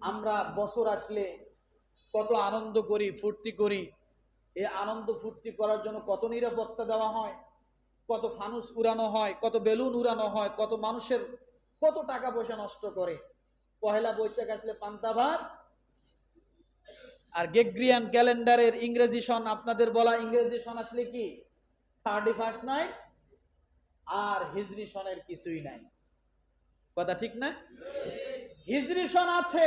আমরা বছর আসলে কত আনন্দ করি, ফুর্তি করি। এই আনন্দ ফুর্তি করার জন্য কত নিরাপত্তা দেওয়া হয়, কত ফানুস উড়ানো হয়, কত বেলুন উড়ানো হয়, কত মানুষের কত টাকা পয়সা নষ্ট করে। পহেলা বৈশাখ আসলে পান্তা ভাত আর গেগ্রিয়ান ক্যালেন্ডারের ইংরেজি সন, আপনাদের বলা ইংরেজি সন আসলে কি? থার্টি ফার্স্ট নাইট আর হিজরি সনের কিছুই নাই। কথা ঠিক না? হিজরি সন আছে।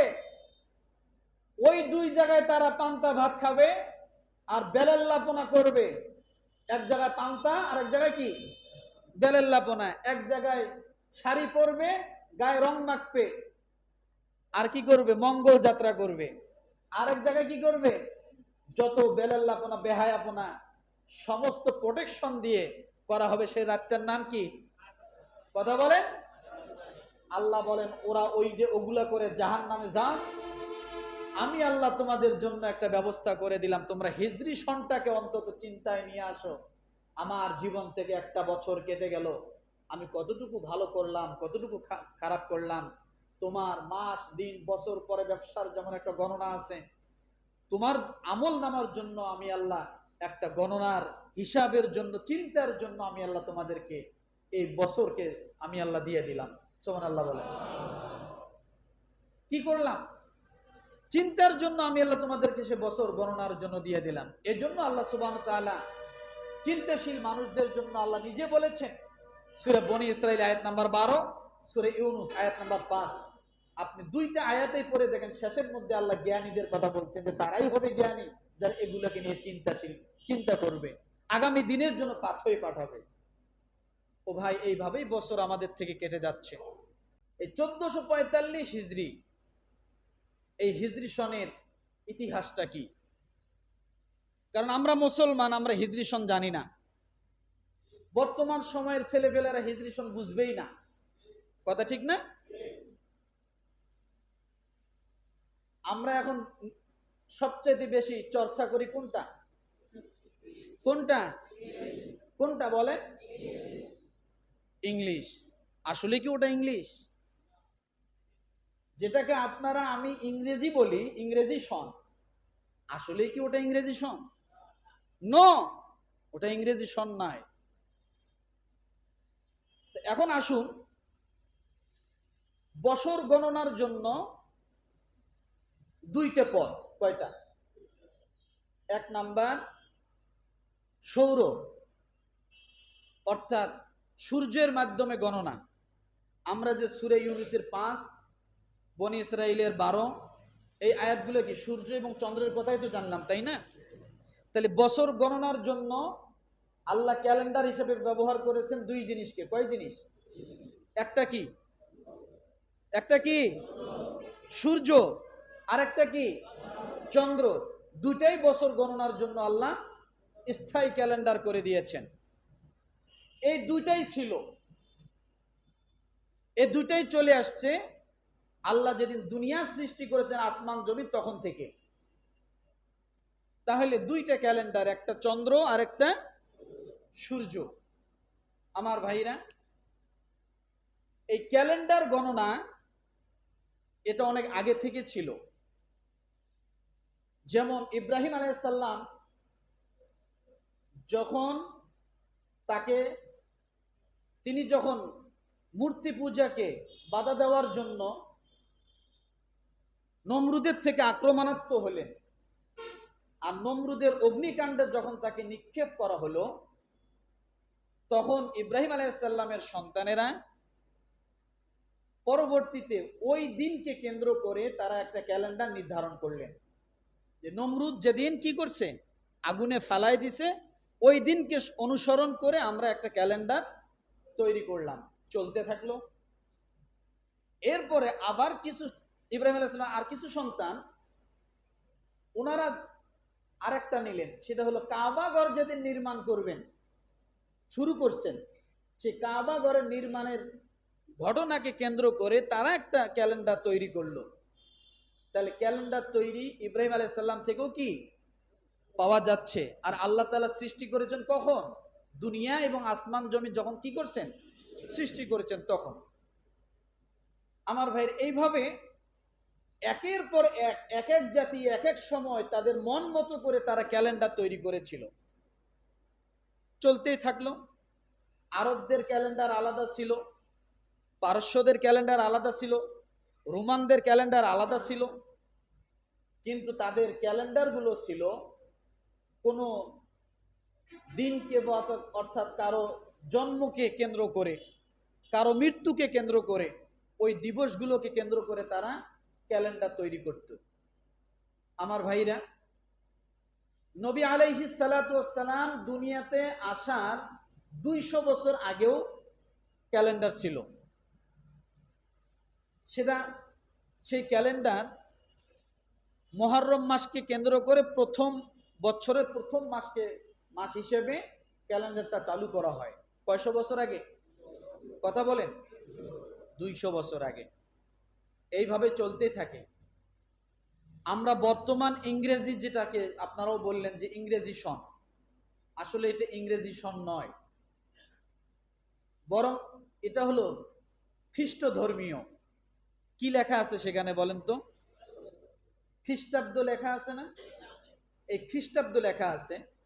ওই দুই জায়গায় তারা পান্তা ভাত খাবে আর বেলাল্লাপনা করবে। এক জায়গায় পান্তা আর এক জায়গায় কি? বেলাল্লাপনা এক জায়গায় শাড়ি পরবে, গায়ে রং মাখবে। আর কি করবে? মঙ্গল যাত্রা করবে। আরেক জায়গায় কি করবে? যত বেলাল্লাপনা বেহায়াপনা সমস্ত প্রোটেকশন দিয়ে করা হবে। সেই রাত্রের নাম কি? কথা বলেন? আল্লাহ বলেন, ওরা ওই যে ওগুলা করে জাহান নামে যান। আমি আল্লাহ তোমাদের জন্য একটা ব্যবস্থা করে দিলাম। তোমরা হিজরি সনটাকে অন্তত চিন্তায় নিয়ে আসো। আমার জীবন থেকে একটা বছর কেটে গেল। আমি কতটুকু ভালো করলাম, কতটুকু খারাপ করলাম। তোমার মাস, দিন, বছর পরে ব্যবসার যেমন একটা গণনা আছে। তোমার আমল নামার জন্য আমি আল্লাহ একটা গণনার হিসাবের জন্য, চিন্তার জন্য আমি আল্লাহ তোমাদেরকে এই বছরকে আমি আল্লাহ দিয়ে দিলাম। সোমান আল্লাহ বলে। কি করলাম? চিন্তার জন্য আমি আল্লাহ তোমাদেরকে সে বছর গণনার জন্য দিয়ে দিলাম। এজন্য আল্লাহ সুবাহ তাআলা চিন্তাশীল মানুষদের জন্য আল্লাহ নিজে বলেছেন, সুরে বনি ইসরাইল আয়াত নাম্বার বারো, সুরে ইউনুস আয়াত নাম্বার পাঁচ। আপনি দুইটা আয়াতেই পড়ে দেখেন, শেষের মধ্যে আল্লাহ জ্ঞানীদের কথা বলছেন যে তারাই হবে জ্ঞানী যারা এগুলোকে নিয়ে চিন্তাশীল, চিন্তা করবে। আগামী দিনের জন্য পাথই পাঠাবে। ও ভাই, এইভাবেই বছর আমাদের থেকে কেটে যাচ্ছে। এই চোদ্দশো পঁয়তাল্লিশ হিজড়ি এই হিজরি সনের ইতিহাসটা কি? কারণ আমরা মুসলমান, আমরা হিজরি সন জানি না। বর্তমান সময়ের ছেলেপেলেরা হিজরি সন বুঝবেই না। কথা ঠিক না? আমরা এখন সবচেয়ে বেশি চর্চা করি কোনটা? কোনটা? কোনটা বলেন? ইংলিশ আসলে কি ওটা ইংলিশ যেটাকে আপনারা আমি ইংরেজি বলি, ইংরেজি সন। আসলে কি ওটা ইংরেজি সন? ন ওটা ইংরেজি সন তো এখন আসুন, বছর গণনার জন্য দুইটা পথ কয়টা? এক নাম্বার সৌর, অর্থাৎ সূর্যের মাধ্যমে গণনা। আমরা যে সুরে ইউনুসের পাঁচ, বনি ইসরায়েলের বারো, এই আয়াতগুলো কি সূর্য এবং চন্দ্রের কথাই তো জানলাম, তাই না? তাহলে বছর গণনার জন্য আল্লাহ ক্যালেন্ডার হিসেবে ব্যবহার করেছেন দুই জিনিসকে। কয় জিনিস? একটা কি? একটা কি? সূর্য। আর একটা কি? চন্দ্র। দুটাই বছর গণনার জন্য আল্লাহ স্থায়ী ক্যালেন্ডার করে দিয়েছেন। এই দুইটাই ছিল। এই দুইটাই চলে আসছে। আল্লাহ যেদিন দুনিয়া সৃষ্টি করেছেন, আসমান জমি তখন থেকে। তাহলে দুইটা ক্যালেন্ডার, একটা চন্দ্র আর একটা সূর্য। আমার ভাইরা, এই ক্যালেন্ডার গণনা এটা অনেক আগে থেকে ছিল। যেমন ইব্রাহিম আলাইসাল্লাম যখন তাকে তিনি যখন মূর্তি পূজাকে বাধা দেওয়ার জন্য নমরুদের থেকে আক্রমণাত্মক হলেন, আর নমরুদের অগ্নিকাণ্ডে যখন তাকে নিক্ষেপ করা হলো, তখন ইব্রাহিম আলাইসাল্লামের সন্তানেরা পরবর্তীতে ওই দিনকে কেন্দ্র করে তারা একটা ক্যালেন্ডার নির্ধারণ করলেন যে নমরুদ যেদিন কি করছে? আগুনে ফালাই দিছে। ওই দিনকে অনুসরণ করে আমরা একটা ক্যালেন্ডার তৈরি করলাম। চলতে থাকল। এরপরে আবার কিছু, ইব্রাহিম আলাইসালাম আর কিছু সন্তান ওনারা আরেকটা নিলেন। সেটা হলো কাবাগর যেদিন নির্মাণ করবেন, শুরু করছেন, সেই কাবাগরের নির্মাণের ঘটনাকে কেন্দ্র করে তারা একটা ক্যালেন্ডার তৈরি করল। তাহলে ক্যালেন্ডার তৈরি ইব্রাহিম আলাইসাল্লাম থেকেও কি? পাওয়া যাচ্ছে। আর আল্লাহ তালা সৃষ্টি করেছেন কখন? দুনিয়া এবং আসমান জমি যখন কি করছেন? সৃষ্টি করেছেন তখন। আমার ভাইয়ের এইভাবে একের পর এক এক এক জাতি এক এক সময় তাদের মন মতো করে তারা ক্যালেন্ডার তৈরি করেছিল। চলতেই থাকল। আরবদের ক্যালেন্ডার আলাদা ছিল, পারস্যদের ক্যালেন্ডার আলাদা ছিল, রোমানদের ক্যালেন্ডার আলাদা ছিল। কিন্তু তাদের ক্যালেন্ডারগুলো ছিল কোনো দিনকে অর্থাৎ- কারও জন্মকে কেন্দ্র করে, কারও মৃত্যুকে কেন্দ্র করে, ওই দিবসগুলোকে কেন্দ্র করে তারা ক্যালেন্ডার তৈরি করত। আমার ভাইরা, নবী আলাইহি সালাম দুনিয়াতে আসার দুইশো বছর আগেও ক্যালেন্ডার ছিল। সেটা, সেই ক্যালেন্ডার মহরম মাসকে কেন্দ্র করে প্রথম বছরের প্রথম মাসকে মাস হিসেবে ক্যালেন্ডারটা চালু করা হয়। কয়শো বছর আগে? কথা বলেন। দুইশো বছর আগে। এইভাবে চলতেই থাকে। আমরা বর্তমান ইংরেজি যেটাকে আপনারাও বললেন যে ইংরেজি সন। আসলে এটা ইংরেজি সন নয়। বরং এটা হলো খ্রিস্ট ধর্মীয় কি লেখা আছে সেখানে বলেন তো? খ্রিস্টাব্দ লেখা আছে না? এই খ্রিস্টাব্দ লেখা আছে।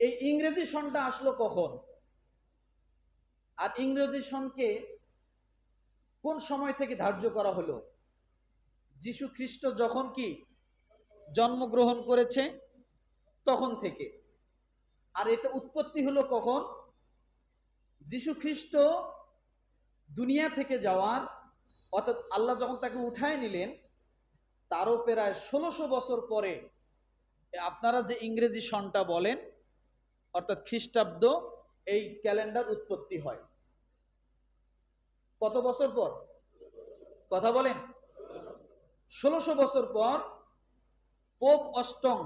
এই ইংরেজি সনটা আসলো কখন? আর ইংরেজি সনকে কোন সময় থেকে ধার্য করা হলো? যিশু খ্রিস্ট যখন কি জন্মগ্রহণ করেছে? তখন থেকে। আর এটা উৎপত্তি হলো কখন? যিশু খ্রিস্ট দুনিয়া থেকে যাওয়ার, অর্থাৎ আল্লাহ যখন তাকে উঠায় নিলেন, তারও প্রায় ষোলোশো বছর পরে আপনারা যে ইংরেজি সনটা বলেন অর্থাৎ খ্রিস্টাব্দ এই ক্যালেন্ডার উৎপত্তি হয়। কত বছর পর? কথা বলেন। ষোলোশো বছর পর পোপ অষ্টম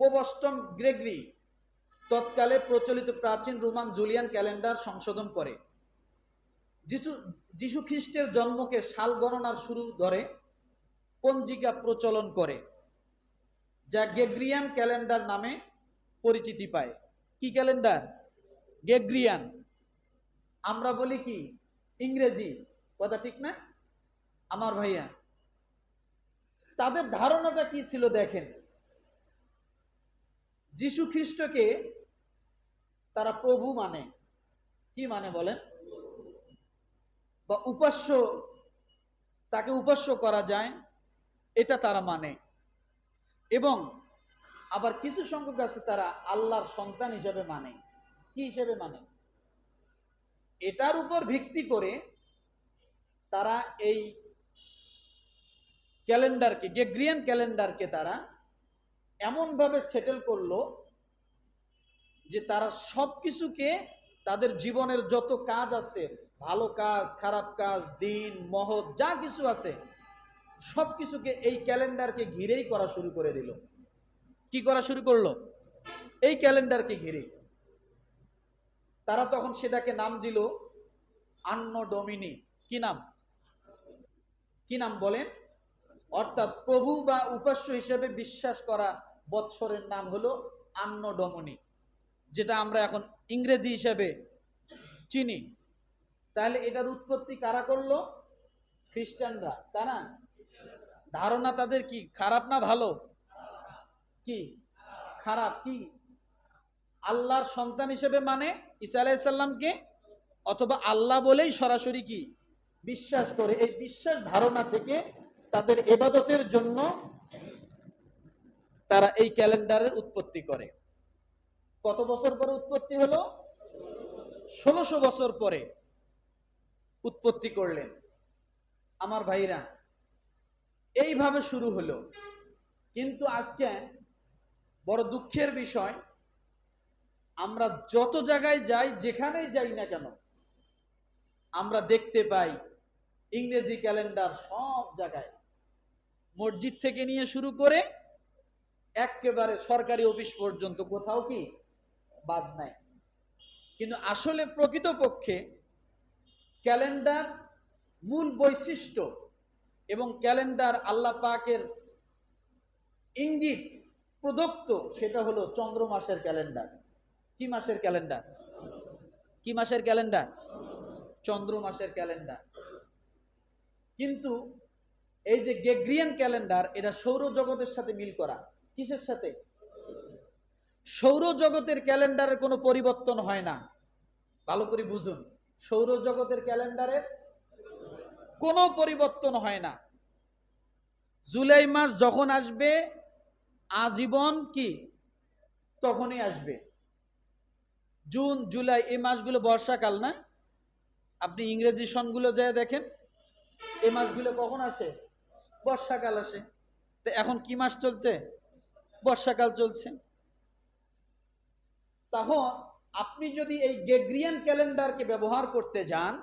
পোপ অষ্টম গ্রেগরি তৎকালে প্রচলিত প্রাচীন রোমান জুলিয়ান ক্যালেন্ডার সংশোধন করে। যিশু যিশু খ্রিস্টের জন্মকে সাল গণনার শুরু ধরে পঞ্জিকা প্রচলন করে, যা গেগ্রিয়ান ক্যালেন্ডার নামে পরিচিতি পায়। কি ক্যালেন্ডার? গেগ্রিয়ান আমরা বলি কি? ইংরেজি। কথা ঠিক না? আমার ভাইয়া। তাদের ধারণাটা কি ছিল দেখেন? যিশু খ্রিস্টকে তারা প্রভু মানে। কি মানে বলেন? বা উপাস্য, তাকে উপাস্য করা যায়, এটা তারা মানে। এবং আবার কিছু সংখ্যক আছে তারা আল্লাহর সন্তান হিসেবে মানে। কি হিসেবে মানে? এটার উপর ভিত্তি করে তারা এই ক্যালেন্ডারকে, গেগ্রিয়ান ক্যালেন্ডারকে তারা এমনভাবে সেটেল করল যে তারা সব কিছুকে তাদের জীবনের যত কাজ আছে, ভালো কাজ, খারাপ কাজ, দিন, মহৎ, যা কিছু আছে সব কিছুকে এই ক্যালেন্ডারকে ঘিরেই করা শুরু করে দিল। কি করা শুরু করল? এই ক্যালেন্ডারকে ঘিরে। তারা তখন সেটাকে নাম দিল আন্ন ডমিনি। কি নাম? কি নাম বলেন? অর্থাৎ প্রভু বা উপাস্য হিসেবে বিশ্বাস করা বৎসরের নাম হলো আন্ন ডমনি, যেটা আমরা এখন ইংরেজি হিসেবে চিনি। তাহলে এটার উৎপত্তি কারা করল? খ্রিস্টানরা তারা ধারণা তাদের কি, খারাপ না ভালো? কি? খারাপ কি? আল্লাহর সন্তান হিসেবে মানে ঈসা আলাইসাল্লামকে অথবা আল্লাহ বলেই সরাসরি কি? বিশ্বাস করে। এই বিশ্বাস ধারণা থেকে তাদের এবাদতের জন্য তারা এই ক্যালেন্ডারের উৎপত্তি করে। কত বছর পরে উৎপত্তি হলো? ষোলোশো বছর পরে উৎপত্তি করলেন। আমার ভাইরা, এইভাবে শুরু হলো। কিন্তু আজকে বড় দুঃখের বিষয়, আমরা যত জায়গায় যাই, যেখানেই যাই না কেন, আমরা দেখতে পাই ইংরেজি ক্যালেন্ডার সব জায়গায়। মসজিদ থেকে নিয়ে শুরু করে একেবারে সরকারি অফিস পর্যন্ত কোথাও কি বাদ নাই। কিন্তু আসলে প্রকৃতপক্ষে ক্যালেন্ডার মূল বৈশিষ্ট্য এবং ক্যালেন্ডার আল্লাহ পাকের ইঙ্গিত প্রদত্ত সেটা হলো চন্দ্র মাসের ক্যালেন্ডার। কি মাসের ক্যালেন্ডার? কি মাসের ক্যালেন্ডার? চন্দ্র মাসের ক্যালেন্ডার। কিন্তু এই যে গেগ্রিয়ান ক্যালেন্ডার, এটা সৌরজগতের সাথে মিল করা। কিসের সাথে? সৌরজগতের ক্যালেন্ডারের কোনো পরিবর্তন হয় না। ভালো করে বুঝুন। সৌরজগতের ক্যালেন্ডারের কোনো পরিবর্তন হয় না। জুলাই মাস যখন আসবে আজীবন কি? তখনই আসবে। জুন, জুলাই, এই মাসগুলো বর্ষাকাল না? আপনি ইংরেজি সনগুলো যায় দেখেন, এই মাসগুলো কখন আসে? বর্ষাকাল আসে। তো এখন কি মাস চলছে? বর্ষাকাল চলছে। তখন আপনি যদি এই গেগ্রিয়ান ক্যালেন্ডারকে ব্যবহার করতে যান,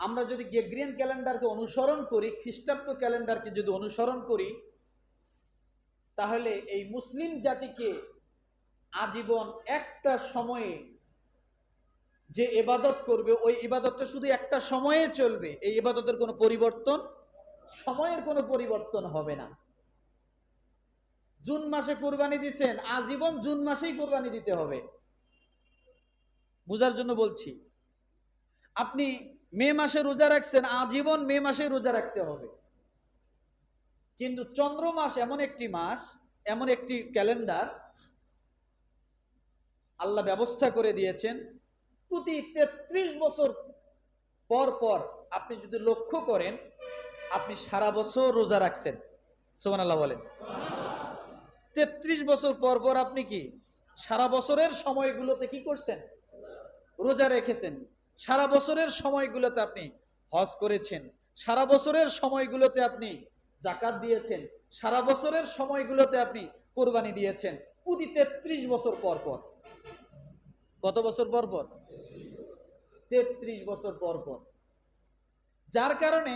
আমরা যদি গেগ্রিয়ান ক্যালেন্ডারকে অনুসরণ করি, খ্রিস্টাব্দ ক্যালেন্ডারকে যদি অনুসরণ করি তাহলে এই মুসলিম জাতিকে আজীবন একটা সময়ে যে ইবাদত করবে, ওই ইবাদতটা শুধু একটা সময়ে চলবে, এই ইবাদতের কোনো পরিবর্তন, সময়ের কোনো পরিবর্তন হবে না। জুন মাসে কোরবানি দিছেন, আজীবন জুন মাসেই কোরবানি দিতে হবে। বুঝার জন্য বলছি, আপনি মে মাসে রোজা রাখছেন, আজীবন মে মাসে রোজা রাখতে হবে। কিন্তু চন্দ্র মাস এমন একটি মাস, এমন একটি ক্যালেন্ডার আল্লাহ ব্যবস্থা করে দিয়েছেন। প্রতি তেত্রিশ বছর পর পর আপনি যদি লক্ষ্য করেন, আপনি সারা বছর রোজা রাখছেন। সোমান আল্লাহ বলেন। তেত্রিশ বছর পর পর আপনি কি সারা বছরের সময়গুলোতে কি করছেন? রোজা রেখেছেন। সারা বছরের সময়গুলোতে আপনি হজ করেছেন। সারা বছরের সময়গুলোতে আপনি জাকাত দিয়েছেন। সারা বছরের সময়গুলোতে আপনি কোরবানি দিয়েছেন। প্রতি তেত্রিশ বছর পর পর। কত বছর পর পর? তেত্রিশ বছর পর পর। যার কারণে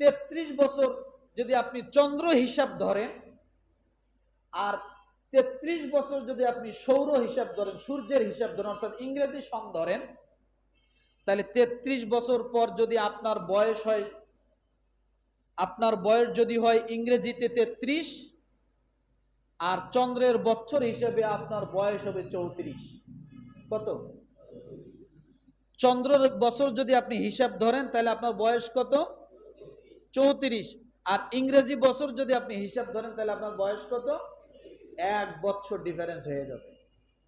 তেত্রিশ বছর যদি আপনি চন্দ্র হিসাব ধরেন, আর তেত্রিশ বছর যদি আপনি সৌর হিসাব ধরেন, সূর্যের হিসাব ধরেন, অর্থাৎ ইংরেজি সং ধরেন, তাহলে তেত্রিশ বছর পর যদি আপনার বয়স হয় আপনার বয়স যদি হয় ইংরেজিতে তেত্রিশ, আর চন্দ্রের বছর হিসেবে আপনার বয়স হবে চৌত্রিশ। কত? চন্দ্রের বছর যদি আপনি হিসাব ধরেন, তাহলে আপনার বয়স কত? চৌত্রিশ। আর ইংরেজি বছর যদি আপনি হিসাব ধরেন, তাহলে আপনার বয়স কত? এক বছর ডিফারেন্স হয়ে যাবে।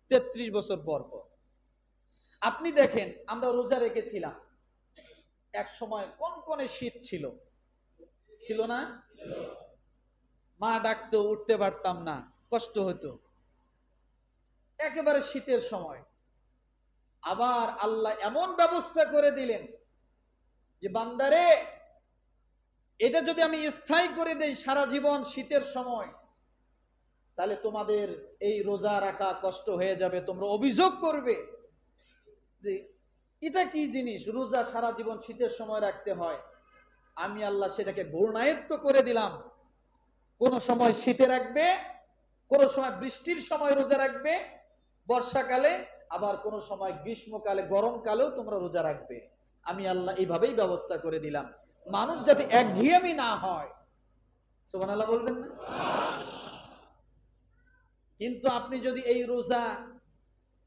তেত্রিশ বছর পর পর। আপনি দেখেন, আমরা রোজা রেখেছিলাম। এক সময় কনকনে শীত ছিল? ছিল না? মা ডাকতো, উঠতে পারতাম না, কষ্ট হতো। একেবারে শীতের সময়। আবার আল্লাহ এমন ব্যবস্থা করে দিলেন যে, বান্দারে, এটা যদি আমি স্থায়ী করে দেই সারা জীবন শীতের সময়, তাহলে তোমাদের এই রোজা রাখা কষ্ট হয়ে যাবে, তোমরা অভিযোগ করবে যে, এটা কি জিনিস? রোজা সারা জীবন শীতের সময় রাখতে হয়। আমি আল্লাহ সেটাকে ঘূর্ণায়ত্ত করে দিলাম। কোন সময় শীতে রাখবে, কোন সময় বৃষ্টির সময় রোজা রাখবে, বর্ষাকালে, আবার কোন সময় গ্রীষ্মকালে, গরমকালেও তোমরা রোজা রাখবে। আমি আল্লাহ এইভাবেই ব্যবস্থা করে দিলাম। মানুষ যাতে একঘেয়েমি না হয় সোহান আল্লাহ বলবেন না? কিন্তু আপনি যদি এই রোজা,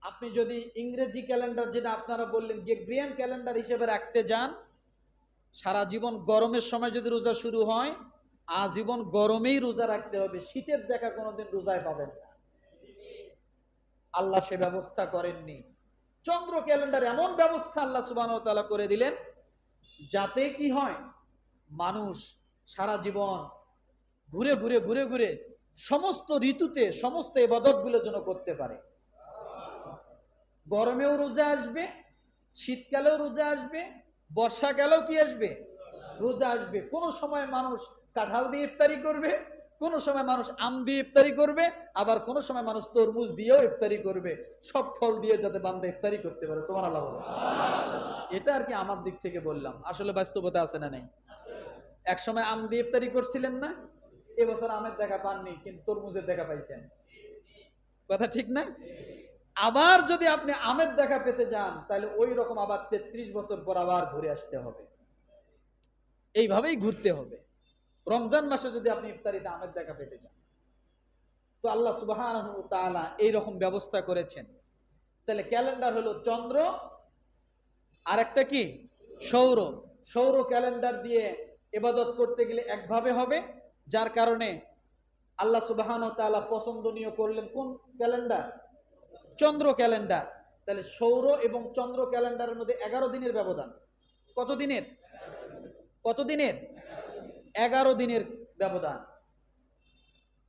আপনি যদি ইংরেজি ক্যালেন্ডার যেটা আপনারা বললেন গ্রেগ্রিয়ান ক্যালেন্ডার হিসেবে রাখতে যান সারা জীবন গরমের সময় যদি রোজা শুরু হয়, আজীবন গরমেই রোজা রাখতে হবে। শীতের দেখা কোনোদিন রোজায় পাবেন না। আল্লাহ সে ব্যবস্থা করেননি। চন্দ্র ক্যালেন্ডার এমন ব্যবস্থা আল্লাহ সুবাহ করে দিলেন, যাতে কি হয়, মানুষ সারা জীবন ঘুরে ঘুরে ঘুরে ঘুরে সমস্ত ঋতুতে, সমস্ত এবাদতগুলো যেন করতে পারে। গরমেও রোজা আসবে, শীতকালেও রোজা আসবে বর্ষাকালেও কি আসবে? রোজা আসবে। কোনো সময় মানুষ কাঁঠাল দিয়ে ইফতারি করবে, কোনো সময় মানুষ আম দিয়ে ইফতারি করবে, আবার কোনো সময় মানুষ তরমুজ দিয়েও ইফতারি করবে। সব ফল দিয়ে যাতে বান্দা ইফতারি করতে পারে সোমান আল্লাহ এটা আর কি আমার দিক থেকে বললাম। আসলে বাস্তবতা আছে না নেই? এক সময় আম দিয়ে ইফতারি করছিলেন না, এবছর আমের দেখা পাননি, কিন্তু তরমুজের দেখা পাইছেন। কথা ঠিক না? আবার যদি আপনি আমের দেখা পেতে যান, তাহলে ওই রকম আবার তেত্রিশ বছর পর আবার ঘুরে আসতে হবে। এইভাবেই ঘুরতে হবে। রমজান মাসে যদি আপনি ইফতারিতে আমের দেখা পেতে যান। তো আল্লাহ সুবাহ এইরকম ব্যবস্থা করেছেন। তাহলে ক্যালেন্ডার হলো চন্দ্র আর একটা কি? সৌর। সৌর ক্যালেন্ডার দিয়ে এবাদত করতে গেলে একভাবে হবে, যার কারণে আল্লাহ সুবাহান তাআলা পছন্দনীয় করলেন কোন ক্যালেন্ডার? চন্দ্র ক্যালেন্ডার। তাহলে সৌর এবং চন্দ্র ক্যালেন্ডারের মধ্যে এগারো দিনের ব্যবধান। কত দিনের? কত দিনের? এগারো দিনের ব্যবধান।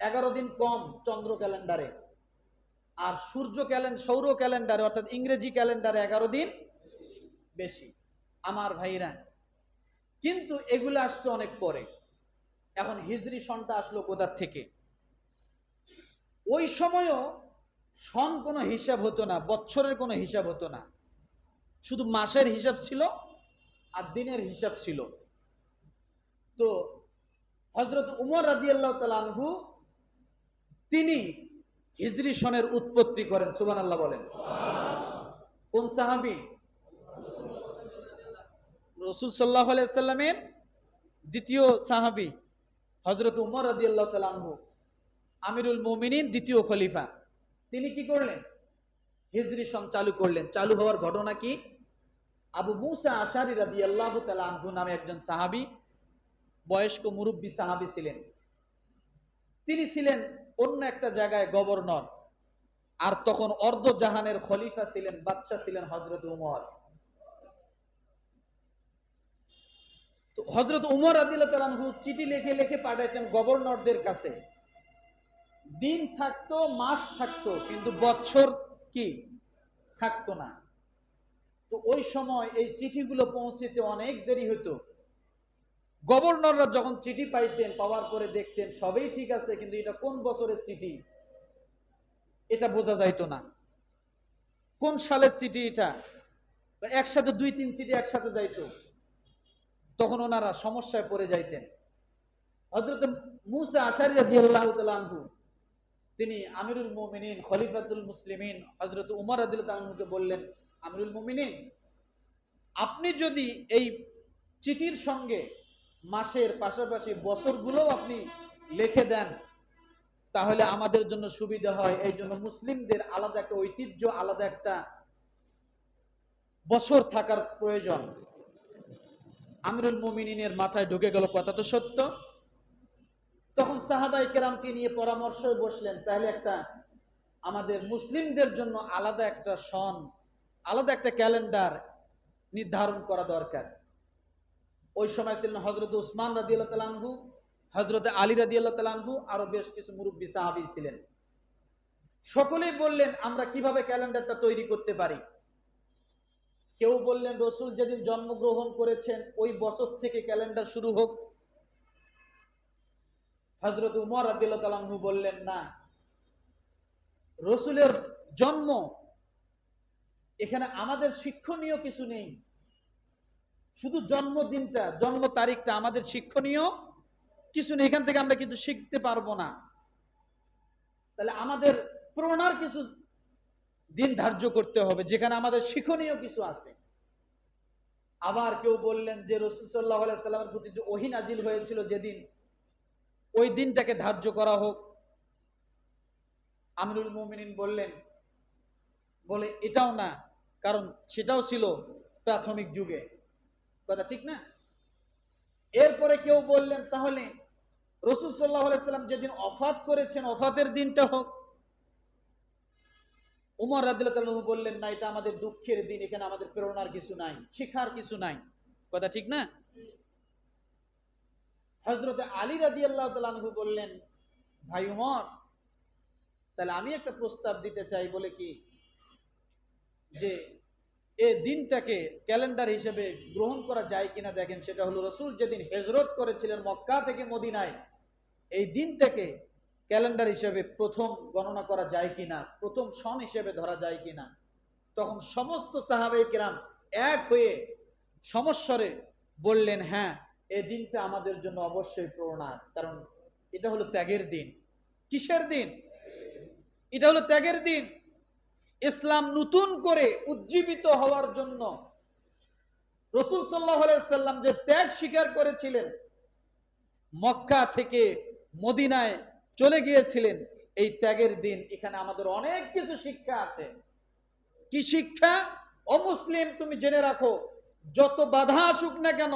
এগারো দিন কম চন্দ্র ক্যালেন্ডারে। আর সূর্য ক্যালেন্ডার সৌর ক্যালেন্ডারে, অর্থাৎ ইংরেজি ক্যালেন্ডারে এগারো দিন বেশি। আমার ভাইরা, কিন্তু এগুলো আসছে অনেক পরে। এখন হিজরি সনটা আসলো কোথার থেকে? ওই সময়ও সন কোনো হিসাব হতো না বছরের কোনো হিসাব হতো না। শুধু মাসের হিসাব ছিল আর দিনের হিসাব ছিল। তো হজরত উমর রাদি আল্লাহ তালহু তিনি হিজরি সনের উৎপত্তি করেন সুবান আল্লাহ বলেন। কোন সাহাবি? রসুল সাল্লাহ আলাইসাল্লামের দ্বিতীয় সাহাবি হজরত উমর রাদি আল্লাহ তালহু আমিরুল মোমিনিন দ্বিতীয় খলিফা। তিনি কি করলেন? হিজরি সন চালু করলেন। চালু হওয়ার ঘটনা কি? আবু মুসা আশারি রাদি আল্লাহ তালহু নামে একজন সাহাবি, বয়স্ক মুরব্বী সাহাবি ছিলেন। তিনি ছিলেন অন্য একটা জায়গায় গভর্নর। আর তখন অর্ধ জাহানের খলিফা ছিলেন বাচ্চা ছিলেন হজরত উমর। তো হজরত উমর আদিল্লাহ চিঠি লিখে লিখে পাঠাইতেন গভর্নরদের কাছে। দিন থাকতো, মাস থাকতো, কিন্তু বছর কি? থাকতো না। তো ওই সময় এই চিঠিগুলো পৌঁছতে অনেক দেরি হতো গভর্নররা যখন চিঠি পাইতেন, পাওয়ার পরে দেখতেন, সবই ঠিক আছে, কিন্তু এটা কোন বছরের চিঠি? এটা বোঝা যাইতো না। কোন সালের চিঠি এটা? একসাথে দুই, তিন চিঠি একসাথে যাইতো। তখন ওনারা সমস্যায় পড়ে যাইতেন। হজরত মুসা আশারি রাদিয়াল্লাহু তাআলা আনহু তিনি আমিরুল মুমিনিন, খলিফাতুল মুসলিমিন হজরত উমর রাদিয়াল্লাহু আনহুকে বললেন, আমিরুল মুমিনিন, আপনি যদি এই চিঠির সঙ্গে মাসের পাশাপাশি বছরগুলোও আপনি লিখে দেন, তাহলে আমাদের জন্য সুবিধা হয়। এই জন্য মুসলিমদের আলাদা একটা ঐতিহ্য, আলাদা একটা বছর থাকার প্রয়োজন। আমিরুল মুমিনিনের মাথায় ঢুকে গেল কথা তো সত্য। তখন সাহাবাই কেরামকে নিয়ে পরামর্শ বসলেন, তাহলে একটা আমাদের মুসলিমদের জন্য আলাদা একটা সন, আলাদা একটা ক্যালেন্ডার নির্ধারণ করা দরকার। ওই সময় ছিলেন হজরত উসমান রাদি আল্লাহ তালানহু হজরত আলী রাদি আল্লাহ তালানহু আরও বেশ কিছু মুরব্বী সাহাবি ছিলেন। সকলেই বললেন, আমরা কীভাবে ক্যালেন্ডারটা তৈরি করতে পারি? কেউ বললেন, রসুল যেদিন জন্মগ্রহণ করেছেন, ওই বছর থেকে ক্যালেন্ডার শুরু হোক হজরত উমর আদিল্লা তালাহু বললেন, না, রসুলের জন্ম এখানে আমাদের শিক্ষণীয় কিছু নেই। শুধু জন্মদিনটা, জন্ম তারিখটা আমাদের শিক্ষণীয় কিছু নেই। এখান থেকে আমরা কিছু শিখতে পারব না। তাহলে আমাদের প্রণার কিছু দিন ধার্য করতে হবে, যেখানে আমাদের শিক্ষণীয় কিছু আছে। আবার কেউ বললেন যে রসুল সাল্লাহ সাল্লামের প্রতি যে ওহিন আজিল হয়েছিল যেদিন ওই দিনটাকে ধার্য করা হোক। আমিরুল মোমিনিন বললেন, বলে, এটাও না, কারণ সেটাও ছিল প্রাথমিক যুগে। কথা ঠিক না? এরপরে কেউ বললেন, তাহলে রসুল সাল্লাহ সাল্লাম যেদিন অফাত করেছেন, অফাতের দিনটা হোক। উমর রাদিল্লাহ বললেন, না, এটা আমাদের দুঃখের দিন, এখানে আমাদের প্রেরণার কিছু নাই, শিখার কিছু নাই। কথা ঠিক না? হজরত আলী রাদি আল্লাহ তালু বললেন, ভাই উমর, তাহলে আমি একটা প্রস্তাব দিতে চাই বলে কি? যে এ দিনটাকে ক্যালেন্ডার হিসেবে গ্রহণ করা যায় কিনা দেখেন, সেটা হলো রসুল যেদিন হেজরত করেছিলেন মক্কা থেকে মদিনায়, এই দিনটাকে ক্যালেন্ডার হিসেবে প্রথম গণনা করা যায় কিনা, প্রথম সন হিসেবে ধরা যায় কিনা? তখন সমস্ত সাহাবে কিরাম এক হয়ে সমস্বরে বললেন হ্যাঁ এই দিনটা আমাদের জন্য অবশ্যই প্রণার কারণ এটা হলো ত্যাগের দিন। কিসের দিন? এটা হলো ত্যাগের দিন। ইসলাম নতুন করে উজ্জীবিত হওয়ার জন্য রসুল সাল্লাহ সাল্লাম যে ত্যাগ স্বীকার করেছিলেন, মক্কা থেকে মদিনায় চলে গিয়েছিলেন, এই ত্যাগের দিন। এখানে আমাদের অনেক কিছু শিক্ষা আছে। কি শিক্ষা? অমুসলিম তুমি জেনে রাখো, যত বাধা আসুক না কেন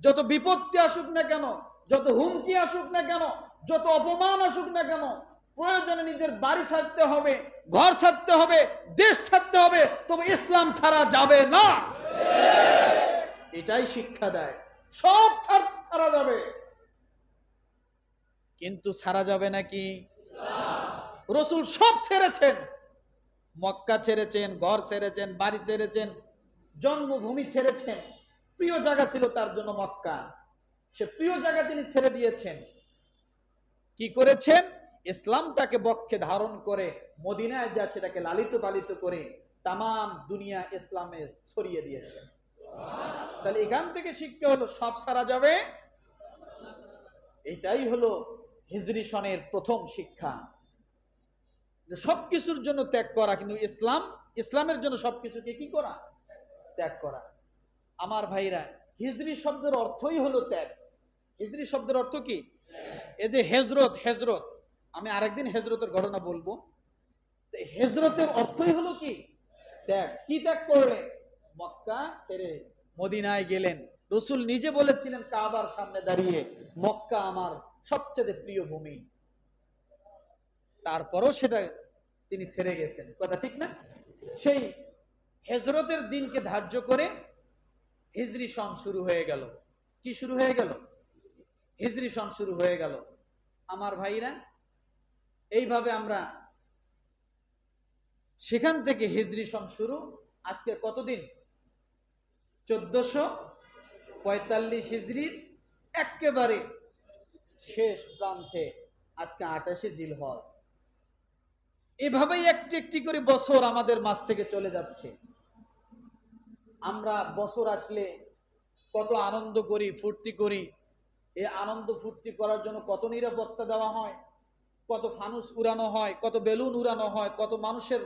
যত বিপত্তি আসুক না কেন, যত হুমকি আসুক না কেন, যত অপমান আসুক না কেন, প্রয়োজনে নিজের বাড়ি ছাড়তে হবে, ঘর ছাড়তে হবে, দেশ ছাড়তে হবে, তবে ইসলাম ছাড়া যাবে না। এটাই শিক্ষা দেয়। সব ছাড়- যাবে। কিন্তু ছাড়া যাবে নাকি? রসুল সব ছেড়েছেন। মক্কা ছেড়েছেন, ঘর ছেড়েছেন, বাড়ি ছেড়েছেন, জন্মভূমি ছেড়েছেন। প্রিয় জায়গা ছিল তার জন্য মক্কা। সে প্রিয় জায়গা তিনি ছেড়ে দিয়েছেন। কি করেছেন? ইসলামটাকে বক্ষে ধারণ করে মদিনায় যা সেটাকে লালিত পালিত করে তাম দুনিয়া ইসলামে ছড়িয়ে দিয়েছেন। তাহলে এখান থেকে শিখতে হলো, সব সারা যাবে? এটাই হলো হিজরি সনের প্রথম শিক্ষা। যে সবকিছুর জন্য ত্যাগ করা, কিন্তু ইসলাম, ইসলামের জন্য সবকিছুকে কি করা? ত্যাগ করা। আমার ভাইরা হিজরি শব্দের অর্থই হলো ত্যাগ। হিজরি শব্দের অর্থ কি? এই যে হেজরত হেজরত আমি আরেকদিন হেজরতের ঘটনা বলব। হেজরতের অর্থই হলো কি? ত্যাগ। কি ত্যাগ করলেন মক্কা ছেড়ে মদিনায় গেলেন। রসুল নিজে বলেছিলেন কাবার সামনে দাঁড়িয়ে মক্কা আমার সবচেয়ে প্রিয় ভূমি। তারপরও সেটা তিনি ছেড়ে গেছেন। কথা ঠিক না? সেই হেজরতের দিনকে ধার্য করে হিজরি সন শুরু হয়ে গেল। কি শুরু হয়ে গেল? হিজরি সন শুরু হয়ে গেল। আমার ভাইরা, এইভাবে আমরা সেখান থেকে হিজরি সন শুরু। আজকে কতদিন? চোদ্দশো পঁয়তাল্লিশ হিজড়ির একেবারে শেষ প্রান্তে, আজকে আঠাশে জিল হজ এভাবেই একটি একটি করে বছর আমাদের মাছ থেকে চলে যাচ্ছে। আমরা বছর আসলে কত আনন্দ করি, ফুর্তি করি। এই আনন্দ ফুর্তি করার জন্য কত নিরাপত্তা দেওয়া হয়, কত ফানুস উড়ানো হয়, কত বেলুন উড়ানো হয়, কত মানুষের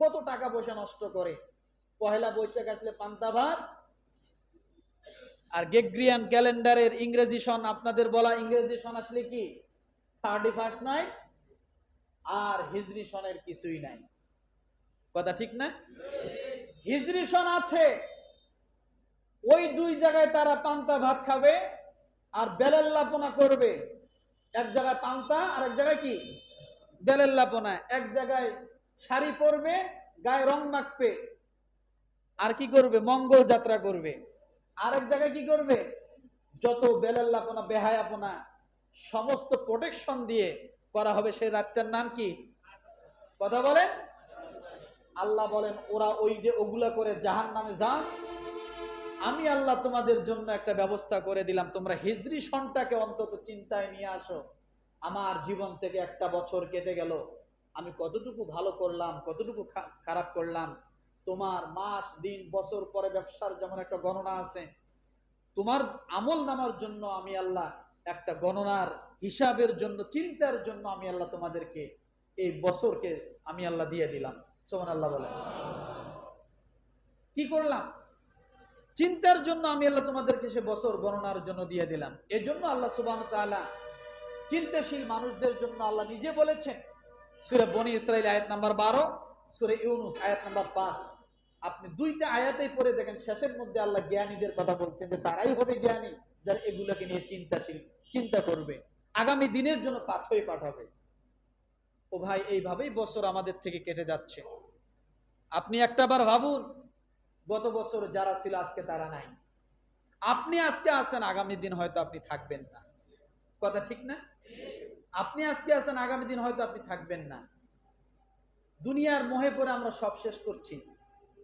কত টাকা পয়সা নষ্ট করে। পহেলা বৈশাখ আসলে পান্তা ভাত আর গেগ্রিয়ান ক্যালেন্ডারের ইংরেজি সন আপনাদের বলা ইংরেজি সন আসলে কি? থার্টি ফার্স্ট নাইট আর হিজরি সনের কিছুই নাই। কথা ঠিক না? হিজরি সন আছে। ওই দুই জায়গায় তারা পান্তা ভাত খাবে আর বেলেল্লাপনা করবে। এক জায়গায় পান্তা আর এক জায়গায় কি? বেলেল্লাপনা এক জায়গায় শাড়ি পরবে, গায়ে রং মাখবে। আর কি করবে? মঙ্গল যাত্রা করবে। আরেক জায়গায় কি করবে? যত বেলাল্লাপনা বেহায়াপনা সমস্ত প্রোটেকশন দিয়ে করা হবে সেই রাত্রের নাম কি? কথা বলেন? আল্লাহ বলেন, ওরা ওই যে ওগুলা করে জাহান নামে যান। আমি আল্লাহ তোমাদের জন্য একটা ব্যবস্থা করে দিলাম। তোমরা হিজরি সনটাকে অন্তত চিন্তায় নিয়ে আসো। আমার জীবন থেকে একটা বছর কেটে গেল। আমি কতটুকু ভালো করলাম, কতটুকু খারাপ করলাম। তোমার মাস, দিন, বছর পরে ব্যবসার যেমন একটা গণনা আছে। তোমার আমল নামার জন্য আমি আল্লাহ একটা গণনার হিসাবের জন্য, চিন্তার জন্য আমি আল্লাহ তোমাদেরকে এই বছরকে আমি আল্লাহ দিয়ে দিলাম। সোমান আল্লাহ বলেন কি করলাম? চিন্তার জন্য আমি আল্লাহ তোমাদেরকে সে বছর গণনার জন্য দিয়ে দিলাম। এজন্য আল্লাহ সুবাহ তাআলা চিন্তাশীল মানুষদের জন্য আল্লাহ নিজে বলেছেন, সুরে বনি ইসরাইল আয়াত নাম্বার বারো, সুরে ইউনুস আয়াত নাম্বার পাঁচ। আপনি দুইটা আয়াতেই পড়ে দেখেন, শেষের মধ্যে আল্লাহ জ্ঞানীদের কথা বলছেন যে তারাই হবে জ্ঞানী যারা এগুলোকে নিয়ে চিন্তাশীল, চিন্তা করবে। আগামী দিনের জন্য পাথ হয়ে পাঠাবে। ও ভাই, এইভাবেই বছর আমাদের থেকে কেটে যাচ্ছে। আপনি একটাবার ভাবুন, গত বছর যারা ছিল আজকে তারা নাই। আপনি আজকে আছেন, আগামী দিন হয়তো আপনি থাকবেন না। কথা ঠিক না? আপনি আজকে আছেন, আগামী দিন হয়তো আপনি থাকবেন না। দুনিয়ার মোহে পরে আমরা সব শেষ করছি।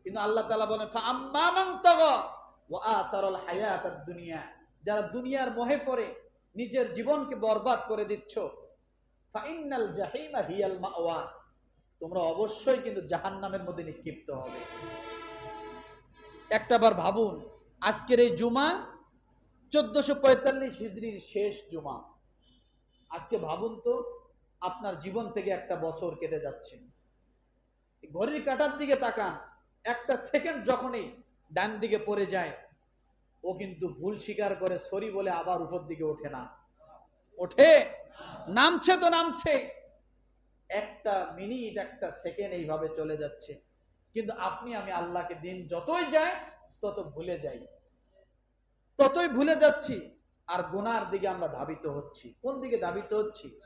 কিন্তু আল্লাহ তালা বলেন, "ফাআম্মা মান তাগা ওয়া দুনিয়া যারা দুনিয়ার মোহে পড়ে, নিজের জীবনকে বরবাদ করে দিচ্ছ ফাইনাল জাহিমা হিয়াল মাওয়া। তোমরা অবশ্যই কিন্তু জাহান্নামের মধ্যে নিক্ষিপ্ত হবে। একটাবার ভাবুন, আজকের এই জুমা চোদ্দশো পঁয়তাল্লিশ হিজড়ির শেষ জুমা। আজকে ভাবুন তো, আপনার জীবন থেকে একটা বছর কেটে যাচ্ছে। ঘড়ির কাটার দিকে তাকান, একটা সেকেন্ড যখনই ডান দিকে পড়ে যায়, ও কিন্তু ভুল স্বীকার করে সরি বলে আবার উপর দিকে ওঠে না। ওঠে? নামছে তো নামছে একটা মিনিট, একটা সেকেন্ড এইভাবে চলে যাচ্ছে। কিন্তু আপনি, আমি আল্লাহকে দিন যতই যায় তত ভুলে যাই। ততই ভুলে যাচ্ছি। আর গুনার দিকে আমরা ধাবিত হচ্ছি। কোন দিকে ধাবিত হচ্ছি?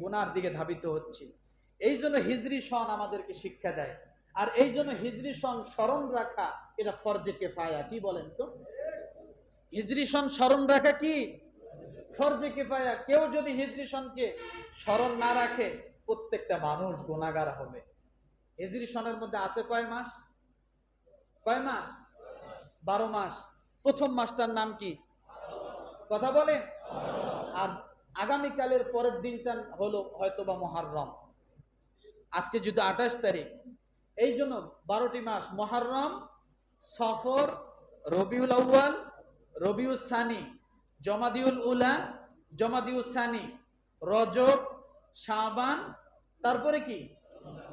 গুনার দিকে ধাবিত হচ্ছি। এই জন্য হিজরি সন আমাদেরকে শিক্ষা দেয়। আর এই জন্য হিজরি সন স্মরণ রাখা, এটা ফরজে কেফায়া, কি বলেন তো? হিজরি সন স্মরণ রাখা কি? ফরজে কেফায়া। কেউ যদি হিজরি সনকে স্মরণ না রাখে প্রত্যেকটা মানুষ গুণাগার হবে। হিজরি সনের মধ্যে আছে কয় মাস? কয় মাস? বারো মাস। প্রথম মাসটার নাম কি? কথা বলেন। আর আগামীকালের পরের দিনটা হলো হয়তোবা মহারম আজকে যদি আঠাশ তারিখ, এই জন্য বারোটি মাস মহারম সফর, রবিউল আউ্য়াল, রবিউল সানি, জমাদিউল উলা, জমাদিউল সানি, রজব, শাবান তারপরে কি?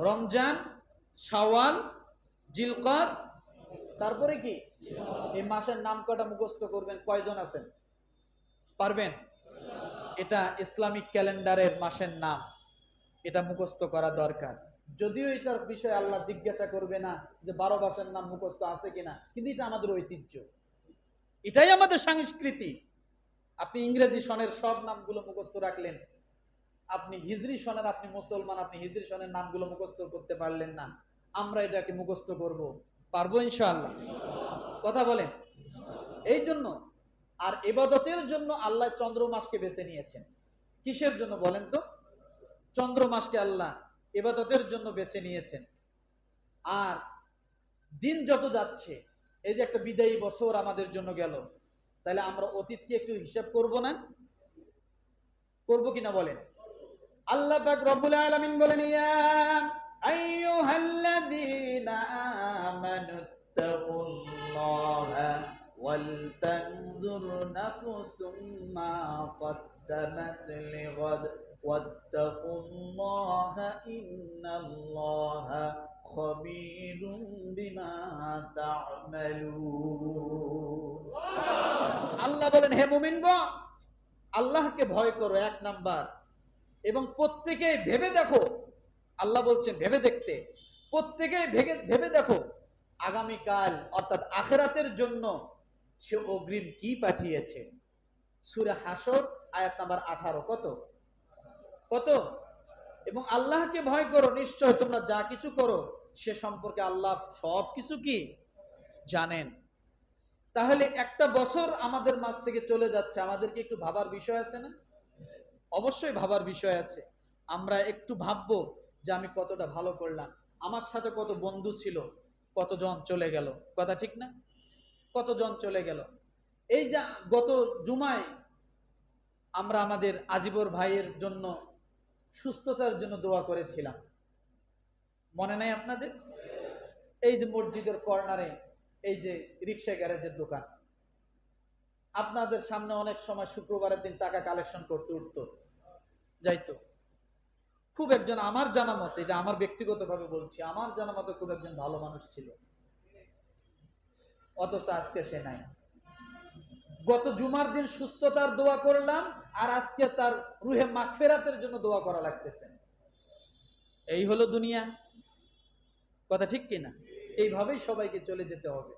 রমজান, শাওয়াল জিলকদ তারপরে কি? এই মাসের নাম কটা মুখস্থ করবেন? কয়জন আছেন? পারবেন? এটা ইসলামিক ক্যালেন্ডারের মাসের নাম। এটা মুখস্থ করা দরকার। যদিও এটার বিষয়ে আল্লাহ জিজ্ঞাসা করবে না যে বারো মাসের নাম মুখস্থ আছে কিনা, কিন্তু এটা আমাদের ঐতিহ্য। এটাই আমাদের সংস্কৃতি। আপনি ইংরেজি সনের সব নামগুলো মুখস্থ রাখলেন আপনি হিজরি সনের আপনি মুসলমান, আপনি হিজরি সনের নামগুলো মুখস্থ করতে পারলেন না। আমরা এটাকে মুখস্থ করব। পারব ইনশাআল্লাহ। কথা বলেন। এই জন্য আর এবাদতের জন্য আল্লাহ চন্দ্র মাসকে বেছে নিয়েছেন। কিসের জন্য বলেন তো? চন্দ্র মাসকে আল্লাহ এবাদতের জন্য বেছে নিয়েছেন। আর দিন যত যাচ্ছে, এই যে একটা বিদায়ী বছর আমাদের জন্য গেল, তাহলে আমরা অতীতকে একটু হিসাব করব না? করব কিনা বলেন? আল্লাহ পাক রব্বুল আলামিন বলেন ইয়া আইয়ুহাল্লাযীনা আমানু তাকুল্লাহা ওয়ালতানজুর নাফসুম মা قدمت لغد واتقوا الله إن الله خبير بما تعملون আল্লাহ বলেন হে মুমিনগণ আল্লাহকে ভয় করো এক নাম্বার এবং প্রত্যেকে ভেবে দেখো, আল্লাহ বলছেন ভেবে দেখতে, প্রত্যেকে ভেবে ভেবে দেখো, আগামীকাল অর্থাৎ আখেরাতের জন্য সে অগ্রিম কি পাঠিয়েছে? সুরে হাসর আয়াত নাম্বার আঠারো, কত? কত? এবং আল্লাহকে ভয় করো, নিশ্চয় তোমরা যা কিছু করো, সে সম্পর্কে আল্লাহ সব কিছু কি? জানেন। তাহলে একটা বছর আমাদের মাঝ থেকে চলে যাচ্ছে, আমাদেরকে একটু ভাবার বিষয় আছে না? অবশ্যই ভাবার বিষয় আছে। আমরা একটু ভাববো যে আমি কতটা ভালো করলাম। আমার সাথে কত বন্ধু ছিল, কতজন চলে গেল। কথা ঠিক না? কতজন চলে গেল? এই যে গত জুমায় আমরা আমাদের আজিবর ভাইয়ের জন্য সুস্থতার জন্য দোয়া করেছিলাম। মনে নাই আপনাদের? এই যে মসজিদের কর্নারে, এই যে রিক্সা গ্যারেজের দোকান। আপনাদের সামনে অনেক সময় শুক্রবারের দিন টাকা কালেকশন করতে উঠত। যাইতো। খুব একজন আমার জানা মতে, এটা আমার ব্যক্তিগতভাবে বলছি, আমার জানা মতে খুব একজন ভালো মানুষ ছিল। অথচ আজকে সে নাই। গত জুমার দিন সুস্থতার দোয়া করলাম, আর আজকে তার রুহে মাগফেরাতের জন্য দোয়া করা লাগতেছে। এই হলো দুনিয়া। কথা ঠিক কিনা? এইভাবেই সবাইকে চলে যেতে হবে।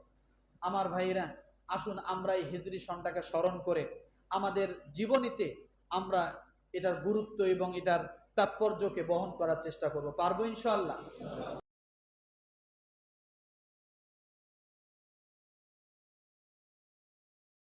আমার ভাইরা আসুন আমরা এই হিজরি সনটাকে স্মরণ করে আমাদের জীবনীতে আমরা এটার গুরুত্ব এবং এটার তাৎপর্যকে বহন করার চেষ্টা করব। পারব ইনশাআল্লাহ?